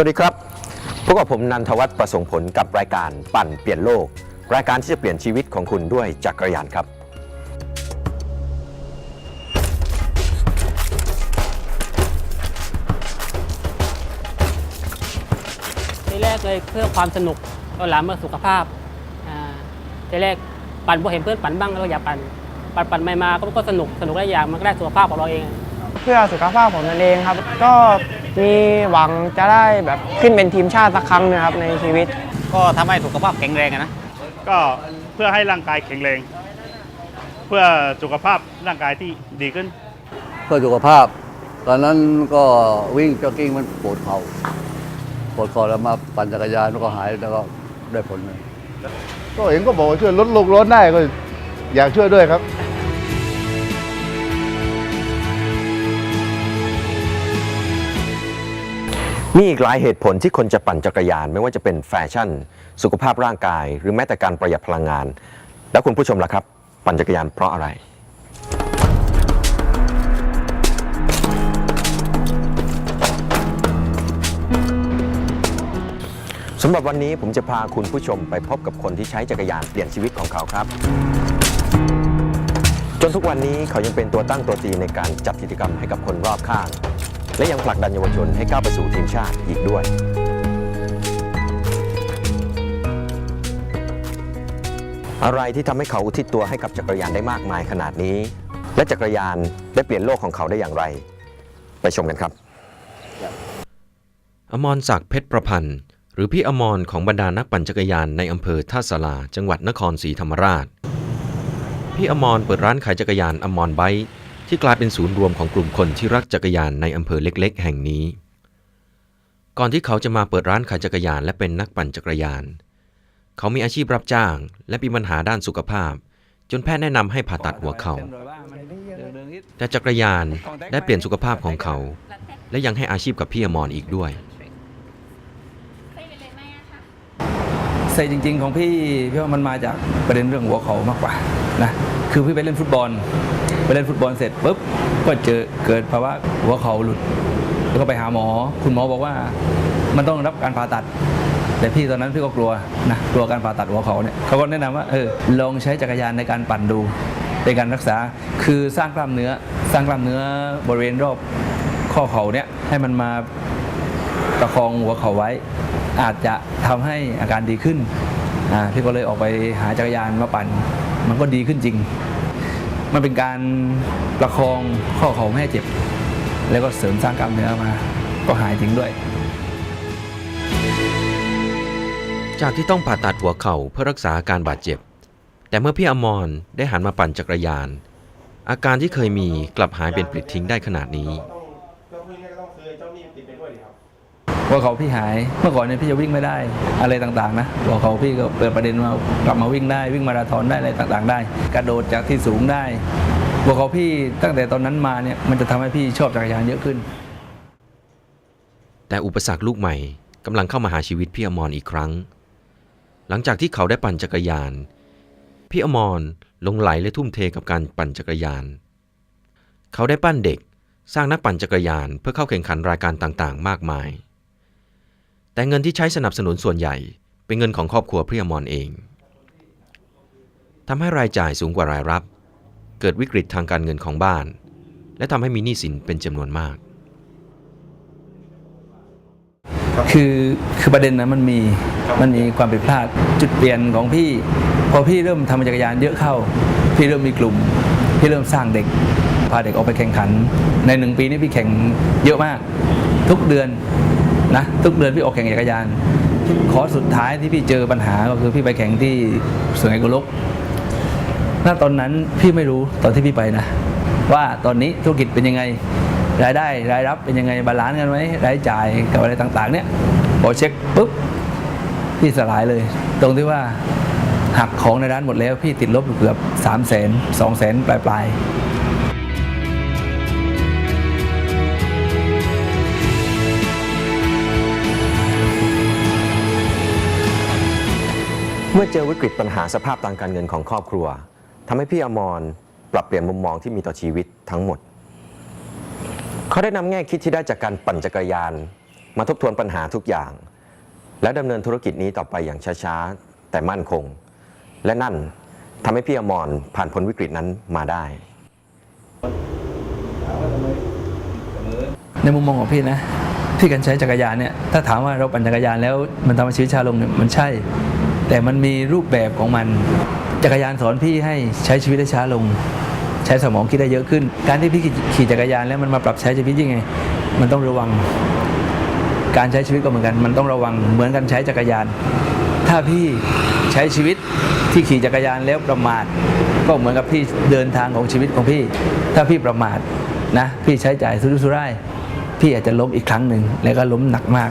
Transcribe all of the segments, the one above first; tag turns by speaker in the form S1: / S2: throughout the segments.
S1: สวัสดีครับพบกับผมนันทวัฒน์ประสงค์ผลกับรายการปั่นเปลี่ยนโลก รายการที่จะเปลี่ยนชีวิตของคุณด้วยจักรยานครับ
S2: ทีแรกเลยเพื่อความสนุกตอนหลังเมื่อสุขภาพอ่าทีแรกปั่นพอเห็นเพื่อนปั่นบ้างเราอยากปั่น ปั่นปั่นไม่มาก็ก็สนุกสนุกได้อย่างมันก็ได้สุขภาพของเราเอง
S3: เพื่อสุขภาพผมนั่นเองครับ ก็ มีหวังจะได้แบบขึ้นเป็นทีมชาติสักครั้งนะครับในชีวิต
S4: ก็ทำให้สุขภาพแข็งแรงอะนะ
S5: ก็เพื่อให้ร่างกายแข็งแรง เพื่อสุขภาพร่างกายที่ดีขึ้น
S6: เพื่อสุขภาพ ตอนนั้นก็วิ่งจ็อกกิ้งมันปวดเขา่าปวดคอแล้วมาปั่นจักรยานก็หายแล้วก็ได้ผลเลย
S7: ก็เห็นก็บอกว่าช่วยลดโลกร้อนได้ก็อยากช่วยด้วยครับ
S1: มีอีกหลายเหตุผลที่คนจะปั่นจักรยาน ไม่ว่าจะเป็นแฟชั่น สุขภาพร่างกาย หรือแม้แต่การประหยัดพลังงาน แล้วคุณผู้ชมล่ะครับ ปั่นจักรยานเพราะอะไรสำหรับวันนี้ผมจะพาคุณผู้ชมไปพบกับคนที่ใช้จักรยานเปลี่ยนชีวิตของเขาครับ จนทุกวันนี้เขายังเป็นตัวตั้งตัวตีในการจัดกิจกรรมให้กับคนรอบข้าง และยังผลักดันเยาวชนให้ก้าวไปสู่ทีมชาติอีกด้วยอะไรที่ทำให้เขาอุทิศตัวให้กับจักรยานได้มากมายขนาดนี้ และจักรยานได้เปลี่ยนโลกของเขาได้อย่างไร ไปชมกันครับ
S8: อมรศักดิ์เพชรประพันธ์ หรือพี่อมรของบรรดานักปั่นจักรยานในอำเภอท่าสลาจังหวัดนครศรีธรรมราช พี่อมรเปิดร้านขายจักรยานอมรไบค์ ที่กลายเป็นศูนย์รวมของกลุ่มคนที่รักจักรยานในอำเภอเล็กๆ แห่งนี้ ก่อนที่เขาจะมาเปิดร้านขายจักรยานและเป็นนักปั่นจักรยาน เขามีอาชีพรับจ้าง และมีปัญหาด้านสุขภาพ จนแพทย์แนะนำให้ผ่าตัดหัวเขาแต่จักรยานได้เปลี่ยนสุขภาพของเขา และยังให้อาชีพกับพี่อมรอีกด้วย
S9: เซจริง ๆ ของพี่พี่ว่ามันมาจากประเด็นเรื่องหัวเขามากกว่านะคือพี่ไปเล่นฟุตบอล ไปเล่นฟุตบอลเสร็จปุ๊บก็เจอเกิดภาวะหัวเข่าหลุด แล้วก็ไปหาหมอ คุณหมอบอกว่า มันต้องรับการผ่าตัด แต่พี่ตอนนั้นพี่ก็กลัวนะกลัวการผ่าตัดหัวเขาเนี่ยเขาก็แนะนำว่าเออลองใช้จักรยานในการปั่นดูในการรักษาคือสร้างกล้ามเนื้อ สร้างกล้ามเนื้อบริเวณรอบข้อเข่าเนี่ยให้มันมาประคองหัวเข่าไว้ อาจจะทำให้อาการดีขึ้นอ่าพี่ก็เลยออกไปหาจักรยานมาปั่น มันก็ดีขึ้นจริง มันเป็นการประคองข้อเข่าไม่ให้เจ็บ แล้วก็เสริมสร้างกล้ามเนื้อมา ก็หายจริงด้วย
S8: จากที่ต้องผ่าตัดหัวเข่าเพื่อรักษาอาการบาดเจ็บ แต่เมื่อพี่อมรได้หันมาปั่นจักรยาน อาการที่เคยมีกลับหายเป็นปลิดทิ้งได้ขนาดนี้
S9: หัวเขาพี่หายเมื่อก่อนเนี่ยพี่จะวิ่งไม่ได้อะไรต่างๆนะหัวเขาพี่ก็เปิดประเด็นมากลับมาวิ่งได้วิ่งมาราธอนได้อะไรต่างๆ ได้ กระโดดจากที่สูงได้หัวเขาพี่ตั้งแต่ตอนนั้นมาเนี่ยมันจะทำให้พี่ชอบจักรยานเยอะขึ้น
S8: แต่อุปสรรคลูกใหม่กำลังเข้ามาหาชีวิตพี่อมรอีกครั้ง หลังจากที่เขาได้ปั่นจักรยาน พี่อมรลงไหลและทุ่มเทกับการปั่นจักรยาน เขาได้ปั้นเด็กสร้างนักปั่นจักรยานเพื่อเข้าแข่งขันรายการต่างๆ มากมาย แต่เงินที่ใช้สนับสนุนส่วนใหญ่ เป็นเงินของครอบครัวพี่อมรเองทำให้รายจ่ายสูงกว่ารายรับ เกิดวิกฤตทางการเงินของบ้าน และทำให้มีหนี้สินเป็นจำนวนมาก
S9: คือคือประเด็นนะมันมีมันมีความผิดพลาดจุดเปลี่ยนของพี่พอพี่เริ่มทำจักรยานเยอะเข้า พี่เริ่มมีกลุ่ม พี่เริ่มสร้างเด็กพาเด็กออกไปแข่งขัน ในหนึ่งปีนี้พี่แข่งเยอะมาก ทุกเดือน นะทุกเดือนพี่ออกแข่งจักรยาน ขอสุดท้ายที่พี่เจอปัญหาก็คือพี่ไปแข่งที่สวนไอโกลกณตอนนั้นพี่ไม่รู้ตอนที่พี่ไปนะ ว่าตอนนี้ธุรกิจเป็นยังไงรายได้รายรับเป็นยังไงบาลานซ์กันไหมรายจ่ายกับอะไรต่างๆ เนี่ยพอเช็คปุ๊บพี่สลายเลย ตรงที่ว่าหักของในร้านหมดแล้ว พี่ติดลบเกือบ3 0 0 0 0 0 2 0 0 0 0ปลายปลายๆ
S1: มื่อเจอวิกฤตปัญหาสภาพทางการเงินของครอบครัวทำให้พี่อมรปรับเปลี่ยนมุมมองที่มีต่อชีวิตทั้งหมด เขาได้นำแง่คิดที่ได้จากการปั่นจักรยาน มาทบทวนปัญหาทุกอย่าง และดำเนินธุรกิจนี้ต่อไปอย่างช้าๆ แต่มั่นคง และนั่นทำให้พี่อมรผ่านพ้นวิกฤตนั้นมาได้
S9: ในมุมมองของพี่นะ พี่กันใช้จักรยานเนี่ยถ้าถามว่าเราปั่นจักรยานแล้วมันทำให้ชีวิตชาลงเนี่ยมันใช่ แต่มันมีรูปแบบของมัน จักรยานสอนพี่ให้ใช้ชีวิตได้ช้าลง ใช้สมองคิดได้เยอะขึ้น การที่พี่ขี่จักรยานแล้วมันมาปรับใช้ชีวิตยังไง มันต้องระวัง การใช้ชีวิตก็เหมือนกัน มันต้องระวังเหมือนกันใช้จักรยาน ถ้าพี่ใช้ชีวิตที่ขี่จักรยานแล้วประมาท ก็เหมือนกับพี่เดินทางของชีวิตของพี่ ถ้าพี่ประมาทนะ พี่ใช้จ่ายสุรุ่ยสุร่ายพี่อาจจะล้มอีกครั้งหนึ่งแล้วก็ล้มหนักมาก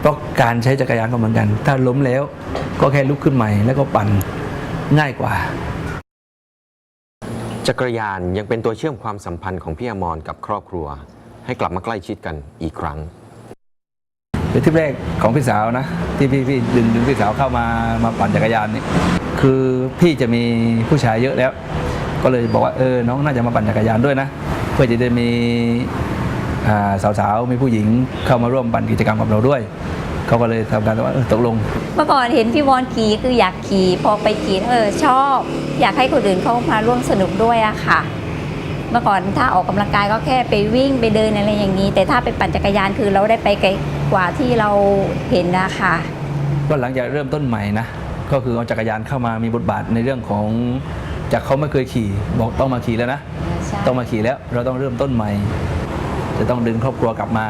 S9: เพราะการใช้จักรยานก็เหมือนกัน ถ้าล้มแล้วก็แค่ลุกขึ้นใหม่แล้วก็ปั่นง่ายกว่า
S1: จักรยานยังเป็นตัวเชื่อมความสัมพันธ์ของพี่อมรกับครอบครัว ให้กลับมาใกล้ชิดกันอีกครั้ง
S9: เป็นทริปแรกของพี่สาวนะ ที่พี่พี่ดึงดึงพี่สาวเข้ามามาปั่นจักรยานนี่คือพี่จะมีผู้ชายเยอะแล้ว ก็เลยบอกว่าเออน้องน่าจะมาปั่นจักรยานด้วยนะ เพื่อจะได้มีอ่า สาวๆมีผู้หญิงเข้ามาร่วมปั่นกิจกรรมกับเราด้วย เขาก็เลยทำการว่าเออตกลง
S10: เมื่อก่อนเห็นพี่วอนขี่คืออยากขี่พอไปขี่เออชอบ อยากให้คนอื่นเขามาร่วมสนุกด้วยอะค่ะ เมื่อก่อนถ้าออกกำลังกายก็แค่ไปวิ่งไปเดินอะไรอย่างนี้ แต่ถ้าไปปั่นจักรยานคือเราได้ไปไกลกว่าที่เราเห็นนะคะ
S9: ก็หลังจากเริ่มต้นใหม่นะก็คือเอาจักรยานเข้ามามีบทบาทในเรื่องของจากเขาไม่เคยขี่บอกต้องมาขี่แล้วนะ
S10: ใช่
S9: ต้องมาขี่แล้วเราต้องเริ่มต้นใหม่ จะต้องดึงครอบครัวกลับมา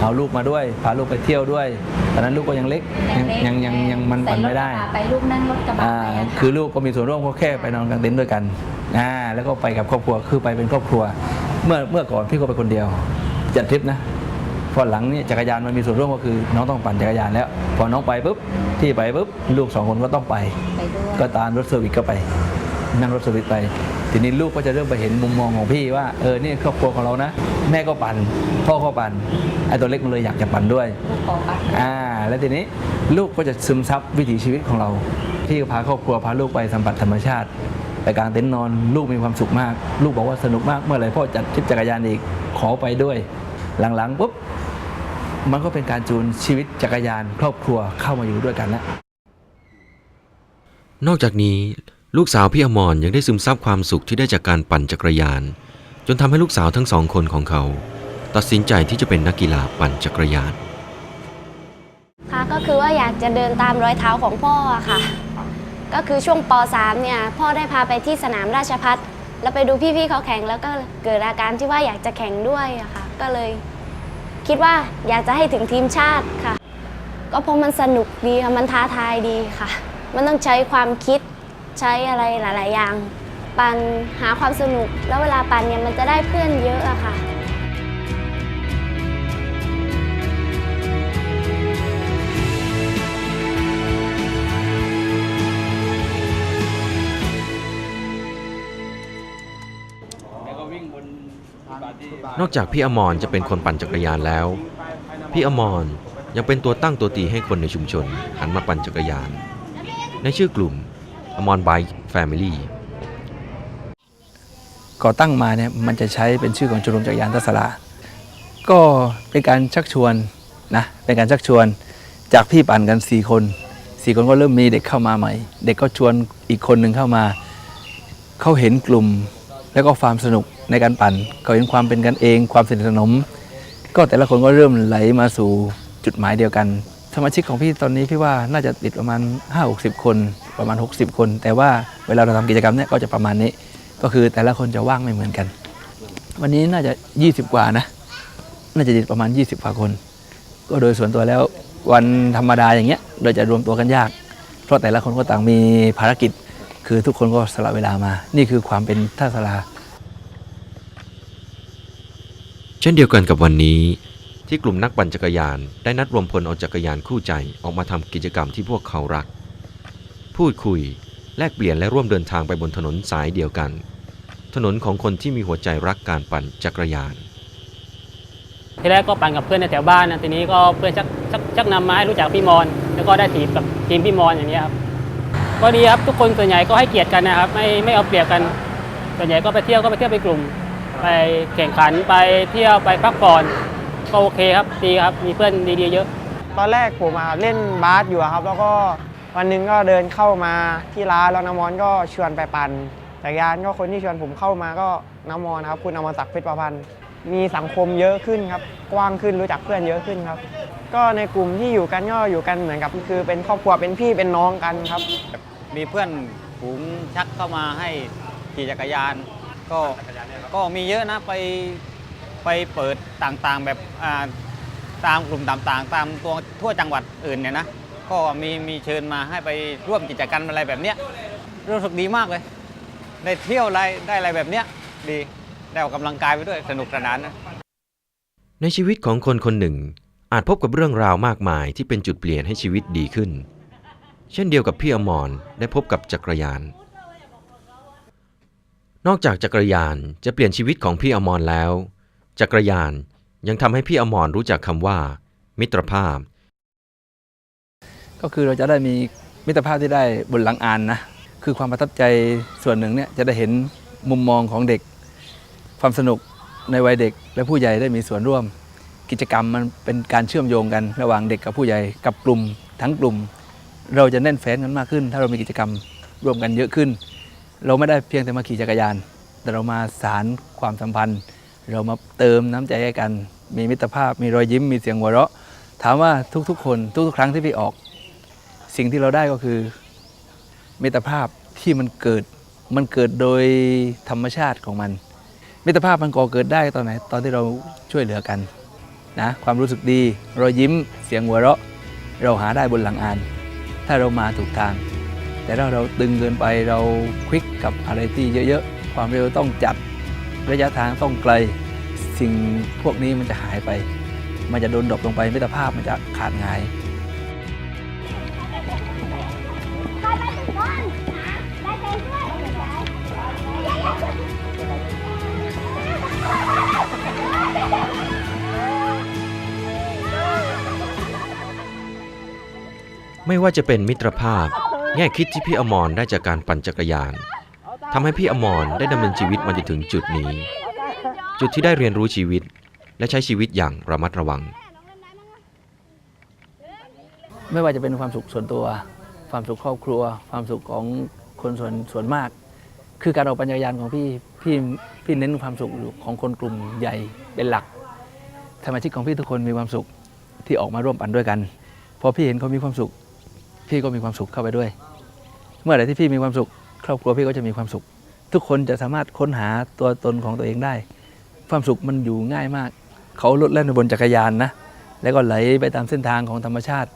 S9: เอาลูกมาด้วย พาลูกไปเที่ยวด้วยตอนนั้นลูกก็ยังเล็กยังยังยังยังมันปั่นไม่ได้
S10: ใส่รถกระบะไปลูกนั่งรถกระบะ
S9: อ่า
S10: ไปะะ
S9: คือลูกก็มีส่วนร่วมก็แค่ไปนอนกลางเต็นท์ด้วยกันอ่าแล้วก็ไปกับครอบครัวคือไปเป็นครอบครัว เมื่อเมื่อก่อนพี่ก็ไปคนเดียวจัดทริปนะพอหลังเนี่ยจักรยานมันมีส่วนร่วมก็คือ น้องต้องปั่นจักรยานแล้ว พอน้องไปปุ๊บพี่ไปปุ๊บลูกสองคนก็ต้องไป
S10: ไปด้วย
S9: ก็ตามรถเซอร์วิสก็ไป นั่งรถเซอร์วิสไป ทีนี้ลูกก็จะเริ่มไปเห็นมุมมองของพี่ว่าเออนี่ครอบครัวของเรานะ แม่ก็ปั่นพ่อก็ปั่นไอ้ตัวเล็กมันเลยอยากจะปั่นด้วย
S10: ลูกขอไป
S9: อ่าแล้วทีนี้ลูกก็จะซึมซับวิถีชีวิตของเราพี่ก็พาครอบครัวพาลูกไปสัมผัสธรรมชาติไปกลางเต็นท์นอนลูกมีความสุขมาก ลูกบอกว่าสนุกมากเมื่อไหร่พ่อจัดทริปจักรยานอีกขอไปด้วย หลังๆปุ๊บมันก็เป็นการจูนชีวิตจักรยาน ครอบครัวเข้ามาอยู่ด้วยกันแล้ว
S8: นอกจากนี้ ลูกสาวพี่อมรยังได้ซึมซับความสุขที่ได้จากการปั่นจักรยาน จนทำให้ลูกสาวทั้งสองคนของเขา ตัดสินใจที่จะเป็นนักกีฬาปั่นจักรยาน
S11: ค่ะก็คือว่าอยากจะเดินตามรอยเท้าของพ่อค่ะ ก็คือช่วงป .3 เนี่ยพ่อได้พาไปที่สนามราชพัฒแล้วไปดูพี่ๆเขาแข่งแล้วก็เกิดอาการที่ว่าอยากจะแข่งด้วยอะค่ะ ก็เลย คิดว่าอยากจะให้ถึงทีมชาติค่ะ ก็เพราะมันสนุกดีค่ะมันท้าทายดีค่ะ มันต้องใช้ความคิด ใช้อะไรหลาย ๆ อย่าง ปันหาความสนุก แล้วเวลาปันเนี่ยมันจะได้เพื่อนเยอะอะค่ะ
S8: นอกจากพี่อมรจะเป็นคนปั่นจักรยานแล้ว พี่อมรยังเป็นตัวตั้งตัวตีให้คนในชุมชน หันมาปั่นจักรยาน ในชื่อกลุ่ม อมรไบค์แฟมิลี่
S9: ก่อตั้งมาเนี่ยมันจะใช้เป็นชื่อของชมรมจักรยานทัศลาก็เป็นการชักชวนนะเป็นการชักชวนจากพี่ปั่นกัน 4 คนสี่คนก็เริ่มมีเด็กเข้ามาใหม่ เด็กก็ชวนอีกคนหนึ่งเข้ามา เขาเห็นกลุ่ม แล้วก็ความสนุกในการปั่น เขาเห็นความเป็นกันเองความสนิทสนม ก็แต่ละคนก็เริ่มไหลมาสู่จุดหมายเดียวกัน สมาชิกของพี่ตอนนี้พี่ว่าน่าจะติดประมาณ 5-60 คน ประมาณ 60 คน แต่ว่าเวลาเราทำกิจกรรมเนี่ยก็จะประมาณนี้ ก็คือแต่ละคนจะว่างไม่เหมือนกัน วันนี้น่าจะ 20 กว่านะ น่าจะติดประมาณ 20กว่าคน ก็โดยส่วนตัวแล้ววันธรรมดาอย่างเงี้ยเราจะรวมตัวกันยาก เพราะแต่ละคนก็ต่างมีภารกิจ คือทุกคนก็สละเวลามา นี่คือความเป็นท่าสลา
S8: เช่นเดียวกันกับวันนี้ ที่กลุ่มนักปั่นจักรยาน ได้นัดรวมพลเอาจักรยานคู่ใจออกมาทำกิจกรรมที่พวกเขารัก พูดคุย แลกเปลี่ยนและร่วมเดินทางไปบนถนนสายเดียวกัน ถนนของคนที่มีหัวใจรักการปั่นจักรยาน
S2: ทีแรกก็ปั่นกับเพื่อนในแถวบ้านนะทีนี้ก็เพื่อนชักชักชักนำมาให้รู้จักพี่มอน แล้วก็ได้ทีมกับทีมพี่มอนอย่างเงี้ยครับก็ดีครับทุกคนส่วนใหญ่ก็ให้เกียรติกันนะครับ ไม่ไม่เอาเปรียบกัน ส่วนใหญ่ก็ไปเที่ยวก็ไปเที่ยวเป็นกลุ่ม ไปแข่งขันไปเที่ยวไปพักผ่อนก็โอเคครับดีครับมีเพื่อนดีๆเยอะ
S3: ตอนแรกผมอะเล่นบาสอยู่อะครับ แล้วก็ วันหนึ่งก็เดินเข้ามาที่ร้านแล้วน้ำมอนก็ชวนไปปั่นจักรยานก็คนที่ชวนผมเข้ามาก็น้ำมอนครับคุณอมรศักดิ์เพชรประพันธ์มีสังคมเยอะขึ้นครับกว้างขึ้นรู้จักเพื่อนเยอะขึ้นครับ ก็ในกลุ่มที่อยู่กันก็อยู่กันเหมือนกับคือเป็นครอบครัวเป็นพี่เป็นน้องกันครับ
S4: มีเพื่อนฝูงชักเข้ามาให้ขี่จักรยาน ก็ก็มีเยอะนะไปไปเปิดต่างๆแบบตามกลุ่มต่างๆ ตามตัวทั่วจังหวัดอื่นเนี่ยนะ ก็มีมีเชิญมาให้ไปร่วมกิจกรรมอะไรแบบเนี้ยรู้สึกดีมากเลย ได้เที่ยวอะไรได้อะไรแบบเนี้ยดีได้ออกกำลังกายไปด้วยสนุกสนานนะ
S8: ในชีวิตของคนคนหนึ่ง อาจพบกับเรื่องราวมากมายที่เป็นจุดเปลี่ยนให้ชีวิตดีขึ้น เช่นเดียวกับพี่อมรได้พบกับจักรยาน นอกจากจักรยานจะเปลี่ยนชีวิตของพี่อมรแล้ว จักรยานยังทำให้พี่อมรรู้จักคำว่า มิตรภาพ
S9: ก็คือเราจะได้มีมิตรภาพที่ได้บนหลังอ่านนะคือความประทับใจส่วนหนึ่งเนี่ยจะได้เห็นมุมมองของเด็ก ความสนุกในวัยเด็ก และผู้ใหญ่ได้มีส่วนร่วม กิจกรรมมันเป็นการเชื่อมโยงกัน ระหว่างเด็กกับผู้ใหญ่กับกลุ่ม ทั้งกลุ่ม เราจะแน่นแฟ้นกันมากขึ้น ถ้าเรามีกิจกรรมร่วมกันเยอะขึ้น เราไม่ได้เพียงแต่มาขี่จักรยาน แต่เรามาสารความสัมพันธ์ เรามาเติมน้ำใจให้กัน มีมิตรภาพ มีรอยยิ้มมีเสียงหัวเราะ ถามว่าทุกๆ คนทุกๆ ครั้งที่พี่ออก สิ่งที่เราได้ก็คือมิตรภาพที่มันเกิดมันเกิดโดยธรรมชาติของมันมิตรภาพมันก่อเกิดได้ตอนไหนตอนที่เราช่วยเหลือกันนะความรู้สึกดีรอยยิ้มเสียงหัวเราะ เราหาได้บนหลังอาน ถ้าเรามาถูกทาง แต่ถ้าเราตึงเกินไปเราควิกกับอะไรที่เยอะๆ ความเร็วต้องจัดระยะทางต้องไกล สิ่งพวกนี้มันจะหายไป มันจะโดนดรอปลงไปมิตรภาพมันจะขาดหาย
S8: ไม่ว่าจะเป็นมิตรภาพ แง่คิดที่พี่อมรได้จากการปั่นจักรยานทำให้พี่อมรได้ดำเนินชีวิตมาจนถึงจุดนี้ จุดที่ได้เรียนรู้ชีวิต และใช้ชีวิตอย่างระมัดระวัง
S9: ไม่ว่าจะเป็นความสุขส่วนตัว ความสุขครอบครัว ความสุขของคนส่วนส่วนมาก คือการออกปัญญายานของพี่พี่พี่เน้นความสุขของคนกลุ่มใหญ่เป็นหลักสมาชิกของพี่ทุกคนมีความสุขที่ออกมาร่วมปั่นด้วยกัน พอพี่เห็นเขามีความสุข พี่ก็มีความสุขเข้าไปด้วย เมื่อไหร่ที่พี่มีความสุข ครอบครัวพี่ก็จะมีความสุข ทุกคนจะสามารถค้นหาตัวตนของตัวเองได้ ความสุขมันอยู่ง่ายมาก เขาลดแล่นบนจักรยานนะ แล้วก็ไหลไปตามเส้นทางของธรรมชาติ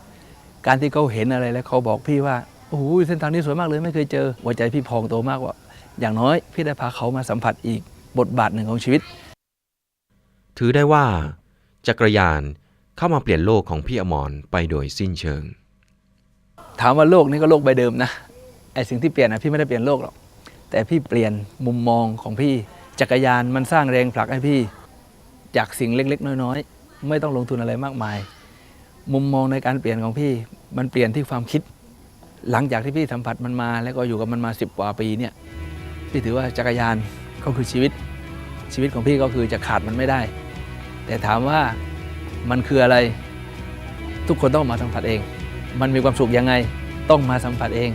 S9: การที่เขาเห็นอะไรแล้วเขาบอกพี่ว่าโอ้โหเส้นทางนี้สวยมากเลยไม่เคยเจอหัวใจพี่พองโตมากว่า อย่างน้อย พี่ได้พาเขามาสัมผัสอีกบทบาทหนึ่งของชีวิต
S8: ถือได้ว่า จักรยานเข้ามาเปลี่ยนโลกของพี่อมรไปโดยสิ้นเชิง
S9: ถามว่าโลกนี้ก็โลกใบเดิมนะไอสิ่งที่เปลี่ยนนะพี่ไม่ได้เปลี่ยนโลกหรอกแต่พี่เปลี่ยนมุมมองของพี่จักรยานมันสร้างแรงผลักให้พี่จากสิ่งเล็ก ๆ น้อยๆ ไม่ต้องลงทุนอะไรมากมาย มุมมองในการเปลี่ยนของพี่มันเปลี่ยนที่ความคิด หลังจากที่พี่สัมผัสมันมา แล้วก็อยู่กับมันมาสิบกว่าปีเนี่ยพี่ถือว่าจักรยานก็คือชีวิตชีวิตของพี่ก็คือจะขาดมันไม่ได้ แต่ถามว่ามันคืออะไร ทุกคนต้องมาสัมผัสเอง มันมีความสุขยังไง ต้องมาสัมผัสเอง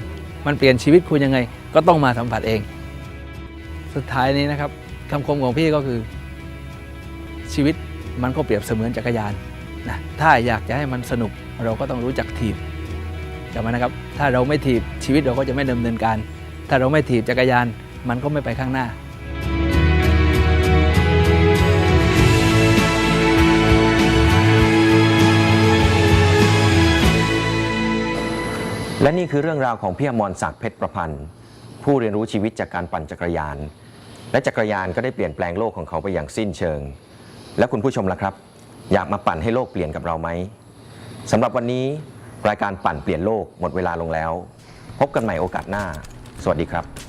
S9: มันเปลี่ยนชีวิตคุณยังไง ก็ต้องมาสัมผัสเอง สุดท้ายนี้นะครับคำคมของพี่ก็คือ ชีวิตมันก็เปรียบเสมือนจักรยานนะถ้าอยากจะให้มันสนุกเราก็ต้องรู้จักถีบจำไว้นะครับ ถ้าเราไม่ถีบชีวิตเราก็จะไม่ดำเนินการ ถ้าเราไม่ถีบจักรยาน มันก็ไม่ไปข้างหน้า
S1: และนี่คือเรื่องราวของพี่อมรศักดิ์เพชรประพันธ์ ผู้เรียนรู้ชีวิตจากการปั่นจักรยาน และจักรยานก็ได้เปลี่ยนแปลงโลกของเขาไปอย่างสิ้นเชิง และคุณผู้ชมล่ะครับ อยากมาปั่นให้โลกเปลี่ยนกับเราไหมสำหรับวันนี้รายการปั่นเปลี่ยนโลกหมดเวลาลงแล้ว พบกันใหม่โอกาสหน้า สวัสดีครับ